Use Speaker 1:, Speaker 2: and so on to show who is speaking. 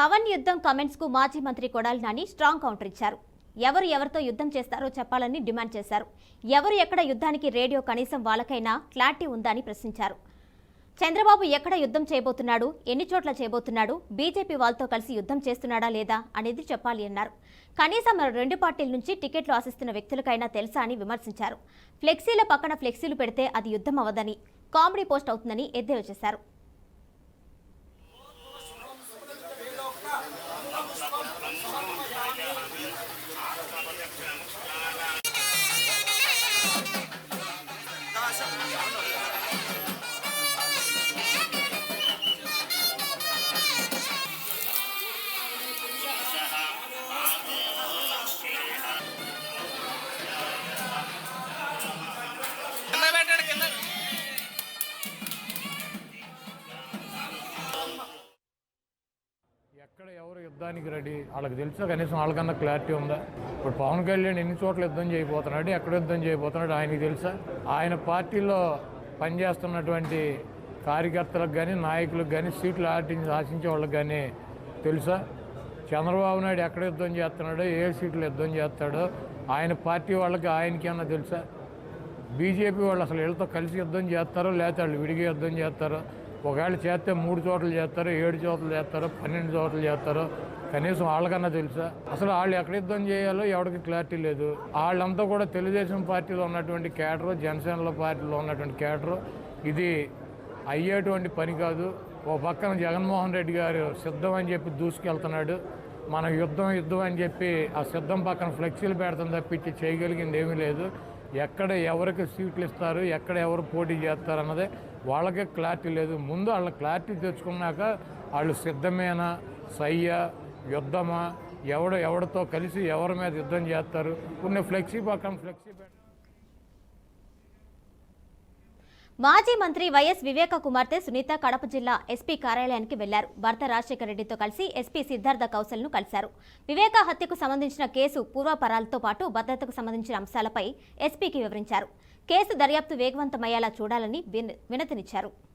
Speaker 1: పవన్ యుద్ధం కమెంట్స్కు మాజీ మంత్రి కొడాలి నాని స్ట్రాంగ్ కౌంటర్ ఇచ్చారు. ఎవరు ఎవరితో యుద్ధం చేస్తారో చెప్పాలని డిమాండ్ చేశారు. ఎవరు ఎక్కడ యుద్ధానికి రేడియో కనీసం వాళ్ళకైనా క్లారిటీ ఉందా అని ప్రశ్నించారు. చంద్రబాబు ఎక్కడ యుద్ధం చేయబోతున్నాడు? ఎన్ని చోట్ల చేయబోతున్నాడు? బీజేపీ వాళ్ళతో కలిసి యుద్ధం చేస్తున్నాడా లేదా అనేది చెప్పాలి అన్నారు. కనీసం మన రెండు పార్టీల నుంచి టికెట్లు ఆశిస్తున్న వ్యక్తులకైనా తెలుసా అని విమర్శించారు. ఫ్లెక్సీల పక్కన ఫ్లెక్సీలు పెడితే అది యుద్ధం అవ్వదని కామెడీ పోస్ట్ అవుతుందని ఎద్దేవా చేశారు.
Speaker 2: ఎవరు యుద్ధానికి రెడీ? వాళ్ళకి తెలుసా? కనీసం వాళ్ళకన్నా క్లారిటీ ఉందా? ఇప్పుడు పవన్ కళ్యాణ్ ఎన్ని చోట్ల యుద్ధం చేయబోతున్నాడు? ఎక్కడ యుద్ధం చేయబోతున్నాడు? ఆయనకి తెలుసా? ఆయన పార్టీలో పనిచేస్తున్నటువంటి కార్యకర్తలకు కానీ నాయకులకు కానీ సీట్లు ఆటించి ఆశించే వాళ్ళకి కానీ తెలుసా? చంద్రబాబు నాయుడు ఎక్కడ యుద్ధం చేస్తున్నాడో ఏ సీట్లు యుద్ధం చేస్తాడో ఆయన పార్టీ వాళ్ళకి ఆయనకి తెలుసా? బీజేపీ వాళ్ళు అసలు వీళ్ళతో కలిసి యుద్ధం చేస్తారో లేకపోతే వాళ్ళు విడిగా యుద్ధం చేస్తారో? ఒకవేళ చేస్తే మూడు చోట్ల చేస్తారో ఏడు చోట్ల చేస్తారో పన్నెండు చోట్ల చేస్తారో. కనీసం వాళ్ళకన్నా తెలుసా? అసలు వాళ్ళు ఎక్కడ యుద్ధం చేయాలో ఎవరికి క్లారిటీ లేదు. వాళ్ళంతా కూడా తెలుగుదేశం పార్టీలో ఉన్నటువంటి కేటరు జనసేనలో పార్టీలో ఉన్నటువంటి కేటరు ఇది అయ్యేటువంటి పని కాదు. ఓ పక్కన జగన్మోహన్ రెడ్డి గారు సిద్ధం అని చెప్పి దూసుకెళ్తున్నాడు. మన యుద్ధం యుద్ధం అని చెప్పి ఆ సిద్ధం పక్కన ఫ్లెక్సీలు పెడతాం తప్పించి చేయగలిగింది ఏమీ లేదు. ఎక్కడ ఎవరికి సీట్లు ఇస్తారు ఎక్కడ ఎవరు పోటీ చేస్తారు అన్నదే వాళ్ళకే క్లారిటీ లేదు. ముందు వాళ్ళ క్లారిటీ తెచ్చుకున్నాక వాళ్ళు సిద్ధమేనా సయ్య యుద్ధమా ఎవడు ఎవడితో కలిసి ఎవరి మీద యుద్ధం చేస్తారు? కొన్ని ఫ్లెక్సీ పక్కన ఫ్లెక్సీ
Speaker 1: మాజీ మంత్రి వైఎస్ వివేక కుమార్తె సునీత కడప జిల్లా ఎస్పీ కార్యాలయానికి వెళ్ళారు. భర్త రాజశేఖర రెడ్డితో కలిసి ఎస్పీ సిద్ధార్థ కౌశల్ను కలిశారు. వివేక హత్యకు సంబంధించిన కేసు పూర్వాపరాలతో పాటు భద్రతకు సంబంధించిన అంశాలపై ఎస్పీకి వివరించారు. కేసు దర్యాప్తు వేగవంతమయ్యేలా చూడాలని విన- వినతినిచ్చారు.